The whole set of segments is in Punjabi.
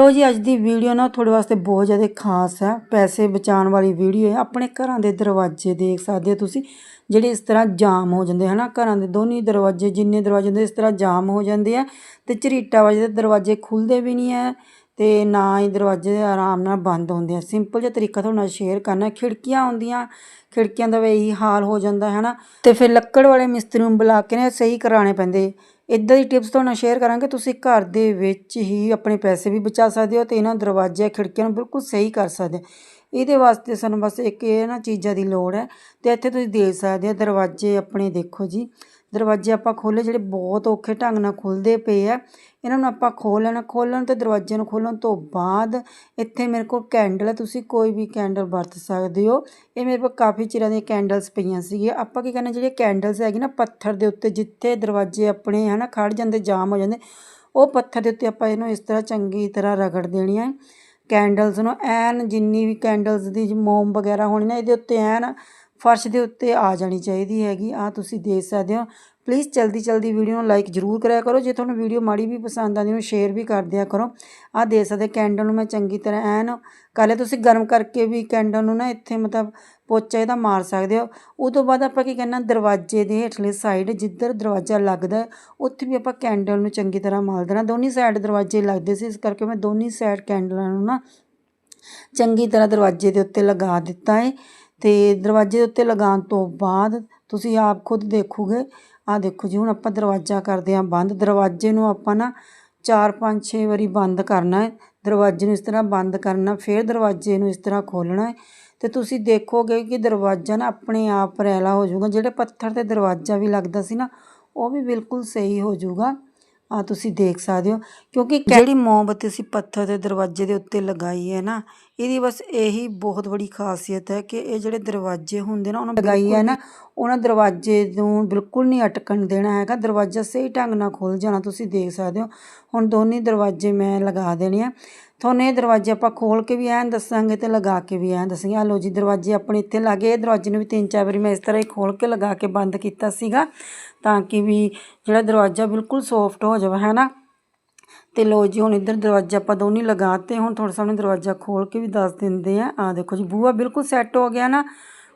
ਲੋ ਜੀ, ਅੱਜ ਦੀ ਵੀਡੀਓ ਨਾ ਤੁਹਾਡੇ ਵਾਸਤੇ ਬਹੁਤ ਜ਼ਿਆਦਾ ਖਾਸ ਹੈ। ਪੈਸੇ ਬਚਾਉਣ ਵਾਲੀ ਵੀਡੀਓ ਹੈ। ਆਪਣੇ ਘਰਾਂ ਦੇ ਦਰਵਾਜ਼ੇ ਦੇਖ ਸਕਦੇ ਹੋ ਤੁਸੀਂ, ਜਿਹੜੇ ਇਸ ਤਰ੍ਹਾਂ ਜਾਮ ਹੋ ਜਾਂਦੇ, ਹਨਾ? ਘਰਾਂ ਦੇ ਦੋਨੀ ਦਰਵਾਜ਼ੇ, ਜਿੰਨੇ ਦਰਵਾਜ਼ੇ ਹੁੰਦੇ, ਇਸ ਤਰ੍ਹਾਂ ਜਾਮ ਹੋ ਜਾਂਦੇ ਆ ਤੇ ਝਰੀਟਾ ਵੱਜਦੇ ਦਰਵਾਜ਼ੇ ਖੁੱਲਦੇ ਵੀ ਨਹੀਂ ਹੈ ਤੇ ਨਾ ਹੀ ਦਰਵਾਜ਼ੇ ਆਰਾਮ ਨਾਲ ਬੰਦ ਹੁੰਦੇ ਆ। ਸਿੰਪਲ ਜਿਹਾ ਤਰੀਕਾ ਤੁਹਾਨੂੰ ਸ਼ੇਅਰ ਕਰਨਾ। ਖਿੜਕੀਆਂ ਹੁੰਦੀਆਂ, ਖਿੜਕੀਆਂ ਦਾ ਵੀ ਇਹੀ ਹਾਲ ਹੋ ਜਾਂਦਾ ਹੈ ਨਾ ਤੇ ਫਿਰ ਲੱਕੜ ਵਾਲੇ ਮਿਸਤਰੀ ਨੂੰ ਬੁਲਾ ਕੇ ਨੇ ਸਹੀ ਕਰਾਉਣੇ ਪੈਂਦੇ। ਇੱਦਾਂ ਦੀ ਟਿਪਸ ਤੁਹਾਨੂੰ ਸ਼ੇਅਰ ਕਰਾਂਗੇ, ਤੁਸੀਂ ਘਰ ਦੇ ਵਿੱਚ ਹੀ ਆਪਣੇ ਪੈਸੇ ਵੀ ਬਚਾ ਸਕਦੇ ਹੋ ਅਤੇ ਇਹਨਾਂ ਦਰਵਾਜ਼ੇ ਖਿੜਕੀਆਂ ਨੂੰ ਬਿਲਕੁਲ ਸਹੀ ਕਰ ਸਕਦੇ ਇਹਦੇ ਵਾਸਤੇ ਸਾਨੂੰ ਬਸ ਇੱਕ ਇਹ ਨਾ ਚੀਜ਼ਾਂ ਦੀ ਲੋੜ ਹੈ ਅਤੇ ਇੱਥੇ ਤੁਸੀਂ ਦੇਖ ਸਕਦੇ ਹੋ ਦਰਵਾਜ਼ੇ ਆਪਣੇ ਦੇਖੋ ਜੀ। ਦਰਵਾਜ਼ੇ ਆਪਾਂ ਖੋਲੇ ਜਿਹੜੇ ਬਹੁਤ ਔਖੇ ਢੰਗ ਨਾਲ ਖੁੱਲਦੇ ਪਏ ਆ। ਇਹਨਾਂ ਨੂੰ ਆਪਾਂ ਖੋਲ੍ਹ ਲੈਣਾ, ਖੋਲ੍ਹਣ ਤੇ ਦਰਵਾਜ਼ੇ ਨੂੰ ਖੋਲ੍ਹਣ ਤੋਂ ਬਾਅਦ ਇੱਥੇ ਮੇਰੇ ਕੋਲ ਕੈਂਡਲ ਹੈ ਤੁਸੀਂ ਕੋਈ ਵੀ ਕੈਂਡਲ ਵਰਤ ਸਕਦੇ ਹੋ। ਇਹ ਮੇਰੇ ਕੋਲ ਕਾਫੀ ਚਿਰਾਂ ਦੀਆਂ ਕੈਂਡਲਸ ਪਈਆਂ ਸੀਗੀਆਂ। ਆਪਾਂ ਕੀ ਕਰਨਾ, ਜਿਹੜੀਆਂ ਕੈਂਡਲਸ ਹੈਗੀ ਨਾ, ਪੱਥਰ ਦੇ ਉੱਤੇ ਜਿੱਥੇ ਦਰਵਾਜ਼ੇ ਆਪਣੇ ਹਨਾ ਖੜ ਜਾਂਦੇ, ਜਾਮ ਹੋ ਜਾਂਦੇ, ਉਹ ਪੱਥਰ ਦੇ ਉੱਤੇ ਆਪਾਂ ਇਹਨੂੰ ਇਸ ਤਰ੍ਹਾਂ ਚੰਗੀ ਤਰ੍ਹਾਂ ਰਗੜ ਦੇਣੀ ਹੈ ਕੈਂਡਲਸ ਨੂੰ ਐਨ ਜਿੰਨੀ ਵੀ ਕੈਂਡਲਸ ਦੀ ਮੋਮ ਵਗੈਰਾ ਹੋਣੀ ਨਾ, ਇਹਦੇ ਉੱਤੇ ਐਨ ਫਰਸ਼ ਦੇ ਉੱਤੇ ਆ ਜਾਣੀ ਚਾਹੀਦੀ ਹੈਗੀ ਆ ਤੁਸੀਂ ਦੇਖ ਸਕਦੇ ਹੋ। ਪਲੀਜ਼ ਜਲਦੀ ਜਲਦੀ ਵੀਡੀਓ ਨੂੰ ਲਾਈਕ ਜ਼ਰੂਰ ਕਰਿਆ ਕਰੋ। ਜੇ ਤੁਹਾਨੂੰ ਵੀਡੀਓ ਮਾੜੀ ਵੀ ਪਸੰਦ ਆਉਂਦੀ, ਉਹਨੂੰ ਸ਼ੇਅਰ ਵੀ ਕਰ ਦਿਆ ਕਰੋ। ਆ ਦੇਖ ਸਕਦੇ ਕੈਂਡਲ ਨੂੰ ਮੈਂ ਚੰਗੀ ਤਰ੍ਹਾਂ ਐਨ ਕਰ ਤੁਸੀਂ ਗਰਮ ਕਰਕੇ ਵੀ ਕੈਂਡਲ ਨੂੰ ਨਾ ਇੱਥੇ ਮਤਲਬ ਪੋਚਾ ਇਹਦਾ ਮਾਰ ਸਕਦੇ ਹੋ। ਉਹ ਤੋਂ ਬਾਅਦ ਆਪਾਂ ਕੀ ਕਰਨਾ ਦਰਵਾਜ਼ੇ ਦੇ ਹੇਠਲੇ ਸਾਈਡ ਜਿੱਧਰ ਦਰਵਾਜ਼ਾ ਲੱਗਦਾ, ਉੱਥੇ ਵੀ ਆਪਾਂ ਕੈਂਡਲ ਨੂੰ ਚੰਗੀ ਤਰ੍ਹਾਂ ਮਲ ਦੇਣਾ। ਦੋਨੀ ਸਾਈਡ ਦਰਵਾਜ਼ੇ ਲੱਗਦੇ ਸੀ, ਇਸ ਕਰਕੇ ਮੈਂ ਦੋਨੀ ਸਾਈਡ ਕੈਂਡਲਾਂ ਨੂੰ ਨਾ ਚੰਗੀ ਤਰ੍ਹਾਂ ਦਰਵਾਜ਼ੇ ਦੇ ਉੱਤੇ ਲਗਾ ਦਿੱਤਾ ਹੈ ਅਤੇ ਦਰਵਾਜ਼ੇ ਦੇ ਉੱਤੇ ਲਗਾਉਣ ਤੋਂ ਬਾਅਦ ਤੁਸੀਂ ਆਪ ਖੁਦ ਦੇਖੋਗੇ। ਆਹ ਦੇਖੋ ਜੀ, ਹੁਣ ਆਪਾਂ ਦਰਵਾਜ਼ਾ ਕਰਦੇ ਹਾਂ ਬੰਦ। ਦਰਵਾਜ਼ੇ ਨੂੰ ਆਪਾਂ ਨਾ 4 5 6 ਵਾਰੀ ਬੰਦ ਕਰਨਾ ਹੈ। ਦਰਵਾਜ਼ੇ ਨੂੰ ਇਸ ਤਰ੍ਹਾਂ ਬੰਦ ਕਰਨਾ, ਫਿਰ ਦਰਵਾਜ਼ੇ ਨੂੰ ਇਸ ਤਰ੍ਹਾਂ ਖੋਲ੍ਹਣਾ ਹੈ। ਤੇ ਤੁਸੀਂ ਦੇਖੋਗੇ ਕਿ ਦਰਵਾਜ਼ਾ ਨਾ ਆਪਣੇ ਆਪ ਰੈਲਾ ਹੋ ਜਾਊਗਾ। ਜਿਹੜੇ ਪੱਥਰ ਤੇ ਦਰਵਾਜ਼ਾ ਵੀ ਲੱਗਦਾ ਸੀ ਨਾ, ਉਹ ਵੀ ਬਿਲਕੁਲ ਸਹੀ ਹੋ ਜਾਊਗਾ। ਆ ਤੁਸੀਂ ਦੇਖ ਸਕਦੇ ਹੋ। ਕਿਉਂਕਿ ਜਿਹੜੀ ਮੋਮਬੱਤੀ ਅਸੀਂ ਪੱਥਰ ਦੇ ਦਰਵਾਜ਼ੇ ਦੇ ਉੱਤੇ ਲਗਾਈ ਹੈ ਨਾ ਇਹਦੀ ਬਸ ਇਹੀ ਬਹੁਤ ਬੜੀ ਖਾਸੀਅਤ ਹੈ ਕਿ ਇਹ ਜਿਹੜੇ ਦਰਵਾਜ਼ੇ ਹੁੰਦੇ ਨਾ ਉਹਨਾਂ ਲਗਾਈ ਹੈ ਨਾ ਉਹਨਾਂ ਦਰਵਾਜ਼ੇ ਨੂੰ ਬਿਲਕੁਲ ਨਹੀਂ ਅਟਕਣ ਦੇਣਾ ਹੈਗਾ। ਦਰਵਾਜ਼ਾ ਸਹੀ ਢੰਗ ਨਾਲ ਖੁੱਲ ਜਾਣਾ ਤੁਸੀਂ ਦੇਖ ਸਕਦੇ ਹੋ। ਹੁਣ ਦੋਨੇ ਦਰਵਾਜ਼ੇ ਮੈਂ ਲਗਾ ਦੇਣੇ ਆ। ਤੁਹਾਨੂੰ ਇਹ ਦਰਵਾਜ਼ੇ ਆਪਾਂ ਖੋਲ ਕੇ ਵੀ ਐਨ ਦੱਸਾਂਗੇ ਤੇ ਲਗਾ ਕੇ ਵੀ ਐਨ ਦੱਸਾਂਗੇ। ਆ ਲੋ ਜੀ, ਦਰਵਾਜ਼ੇ ਆਪਣੇ ਇੱਥੇ ਲੱਗੇ। ਇਹ ਦਰਵਾਜ਼ੇ ਨੂੰ ਵੀ ਤਿੰਨ ਚਾਰ ਵਾਰੀ ਮੈਂ ਇਸ ਤਰ੍ਹਾਂ ਹੀ ਖੋਲ ਕੇ ਲਗਾ ਕੇ ਬੰਦ ਕੀਤਾ ਸੀਗਾ ਤਾਂ ਕਿ ਵੀ ਜਿਹੜਾ ਦਰਵਾਜ਼ਾ ਬਿਲਕੁਲ ਸੌਫਟ ਹੋ ਜਾਵੇ, ਹੈ ਨਾ? ਤੇ ਲੋ ਜੀ, ਹੁਣ ਇੱਧਰ ਦਰਵਾਜ਼ਾ ਆਪਾਂ ਦੋਨੇ ਲਗਾਤੇ। ਹੁਣ ਤੁਹਾਡੇ ਸਾਹਮਣੇ ਦਰਵਾਜ਼ਾ ਖੋਲ ਕੇ ਵੀ ਦੱਸ ਦਿੰਦੇ ਆ। ਆ ਦੇਖੋ ਜੀ, ਬੂਹਾ ਬਿਲਕੁਲ ਸੈੱਟ ਹੋ ਗਿਆ ਨਾ।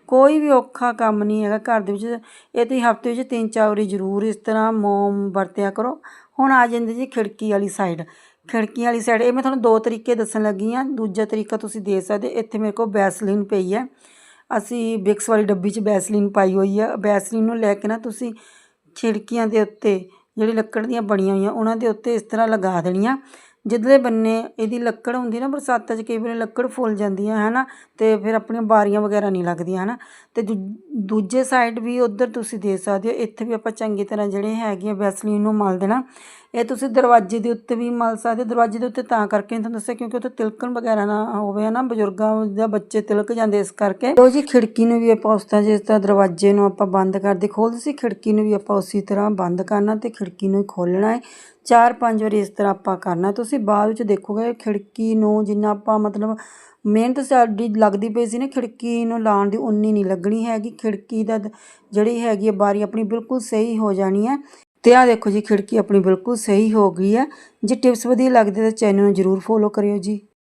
ਕੋਈ ਵੀ ਔਖਾ ਕੰਮ ਨਹੀਂ ਹੈਗਾ ਘਰ ਦੇ ਵਿੱਚ। ਇਹ ਤੁਸੀਂ ਹਫ਼ਤੇ ਵਿੱਚ ਤਿੰਨ ਚਾਰ ਵਾਰੀ ਜ਼ਰੂਰ ਇਸ ਤਰ੍ਹਾਂ ਮੋਮ ਵਰਤਿਆ ਕਰੋ। ਹੁਣ ਆ ਜਾਂਦੇ ਜੀ ਖਿੜਕੀ ਵਾਲੀ ਸਾਈਡ ਖਿੜਕੀਆਂ ਵਾਲੀ ਸਾਈਡ ਇਹ ਮੈਂ ਤੁਹਾਨੂੰ ਦੋ ਤਰੀਕੇ ਦੱਸਣ ਲੱਗੀ ਆ ਦੂਜਾ ਤਰੀਕਾ ਤੁਸੀਂ ਦੇ ਸਕਦੇ, ਇੱਥੇ ਮੇਰੇ ਕੋਲ ਬੈਸਲੀਨ ਪਈ ਹੈ। ਅਸੀਂ ਬਿਕਸ ਵਾਲੀ ਡੱਬੀ 'ਚ ਬੈਸਲੀਨ ਪਾਈ ਹੋਈ ਆ। ਬੈਸਲੀਨ ਨੂੰ ਲੈ ਕੇ ਨਾ ਤੁਸੀਂ ਖਿੜਕੀਆਂ ਦੇ ਉੱਤੇ ਜਿਹੜੀ ਲੱਕੜ ਦੀਆਂ ਬਣੀਆਂ ਹੋਈਆਂ, ਉਹਨਾਂ ਦੇ ਉੱਤੇ ਇਸ ਤਰ੍ਹਾਂ ਲਗਾ ਦੇਣੀਆਂ। ਜਿੱਧਰਲੇ ਬੰਨੇ ਇਹਦੀ ਲੱਕੜ ਹੁੰਦੀ ਨਾ, ਬਰਸਾਤਾਂ 'ਚ ਕਈ ਵਾਰ ਲੱਕੜ ਫੁੱਲ ਜਾਂਦੀਆਂ ਹੈ ਨਾ ਤੇ ਫਿਰ ਆਪਣੀਆਂ ਬਾਰੀਆਂ ਵਗੈਰਾ ਨਹੀਂ ਲੱਗਦੀਆਂ ਹੈ ਨਾ ਤੇ ਦੂਜੇ ਸਾਈਡ ਵੀ ਉਧਰ ਤੁਸੀਂ ਦੇ ਸਕਦੇ ਹੋ। ਇੱਥੇ ਵੀ ਆਪਾਂ ਚੰਗੀ ਤਰ੍ਹਾਂ ਜਿਹੜੇ ਹੈਗੇ ਬੈਸਲੀਨ ਨੂੰ ਮਲ ਦੇਣਾ। ਇਹ ਤੁਸੀਂ ਦਰਵਾਜ਼ੇ ਦੇ ਉੱਤੇ ਵੀ ਮਲ ਸਕਦੇ ਦਰਵਾਜ਼ੇ ਦੇ ਉੱਤੇ ਤਾਂ ਕਰਕੇ ਤੁਹਾਨੂੰ ਦੱਸਿਆ, ਕਿਉਂਕਿ ਉੱਥੇ ਤਿਲਕਣ ਵਗੈਰਾ ਨਾ ਹੋਵੇ ਨਾ ਬਜ਼ੁਰਗਾਂ ਦਾ ਬੱਚੇ ਤਿਲਕ ਜਾਂਦੇ ਇਸ ਕਰਕੇ। ਉਹ ਜੀ, ਖਿੜਕੀ ਨੂੰ ਵੀ ਆਪਾਂ ਉਸ ਤਰ੍ਹਾਂ, ਜਿਸ ਤਰ੍ਹਾਂ ਦਰਵਾਜ਼ੇ ਨੂੰ ਆਪਾਂ ਬੰਦ ਕਰਦੇ ਖੋਲਦੇ ਸੀ, ਖਿੜਕੀ ਨੂੰ ਵੀ ਆਪਾਂ ਉਸੇ ਤਰ੍ਹਾਂ ਬੰਦ ਕਰਨਾ ਤੇ ਖਿੜਕੀ ਨੂੰ ਖੋਲਣਾ ਹੈ। ਚਾਰ ਪੰਜ ਵਾਰੀ ਇਸ ਤਰ੍ਹਾਂ ਆਪਾਂ ਕਰਨਾ। ਤੁਸੀਂ ਬਾਅਦ ਵਿੱਚ ਦੇਖੋਗੇ, ਖਿੜਕੀ ਨੂੰ ਜਿੰਨਾ ਆਪਾਂ ਮਤਲਬ ਮਿਹਨਤ ਸਾਡੀ ਲੱਗਦੀ ਪਈ ਸੀ ਨਾ, ਖਿੜਕੀ ਨੂੰ ਲਾਉਣ ਦੀ ਉਨੀ ਨਹੀਂ ਲੱਗਣੀ ਹੈਗੀ। ਖਿੜਕੀ ਦਾ ਜਿਹੜੀ ਹੈਗੀ ਬਾਰੀ ਆਪਣੀ ਬਿਲਕੁਲ ਸਹੀ ਹੋ ਜਾਣੀ ਹੈ। ਤੇ ਆ ਦੇਖੋ ਜੀ, ਖਿੜਕੀ ਆਪਣੀ ਬਿਲਕੁਲ ਸਹੀ ਹੋ ਗਈ ਹੈ। ਜੇ ਟਿਪਸ ਵਧੀਆ ਲੱਗਦੇ ਤਾਂ ਚੈਨਲ ਨੂੰ ਜਰੂਰ ਫੋਲੋ ਕਰਿਓ ਜੀ।